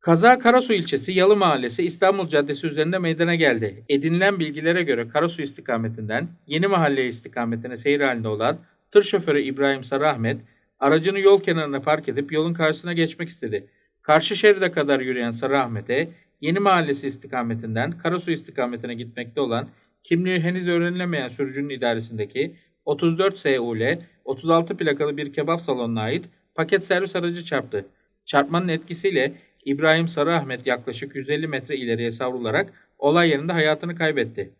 Kaza Karasu ilçesi Yalı Mahallesi İstanbul Caddesi üzerinde meydana geldi. Edinilen bilgilere göre Karasu istikametinden Yeni Mahalle istikametine seyir halinde olan tır şoförü İbrahim Sarahmet aracını yol kenarına park edip yolun karşısına geçmek istedi. Karşı şeride kadar yürüyen Sarahmet'e Yeni Mahallesi istikametinden Karasu istikametine gitmekte olan kimliği henüz öğrenilemeyen sürücünün idaresindeki 34 SUL 36 plakalı bir kebap salonuna ait paket servis aracı çarptı. Çarpmanın etkisiyle İbrahim Sarıahmet yaklaşık 150 metre ileriye savrularak olay yerinde hayatını kaybetti.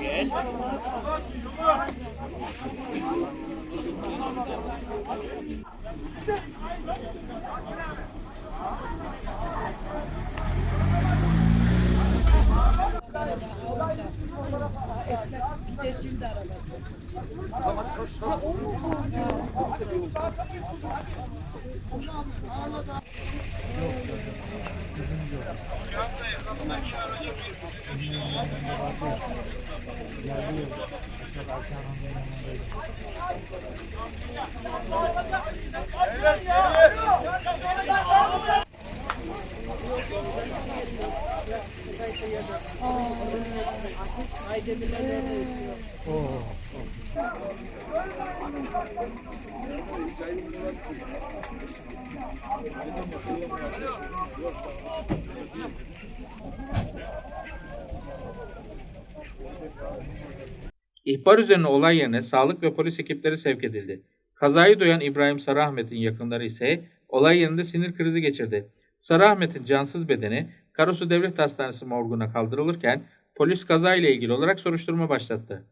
Gel. Ekmek bir de cild arabası. Ha, o mu? Beyler, beyler. İhbar üzerine olay yerine sağlık ve polis ekipleri sevk edildi. Kazayı duyan İbrahim Sarıahmet'in yakınları ise olay yerinde sinir krizi geçirdi. Sarıahmet'in cansız bedeni Karasu Devlet Hastanesi morguna kaldırılırken polis kazayla ilgili olarak soruşturma başlattı.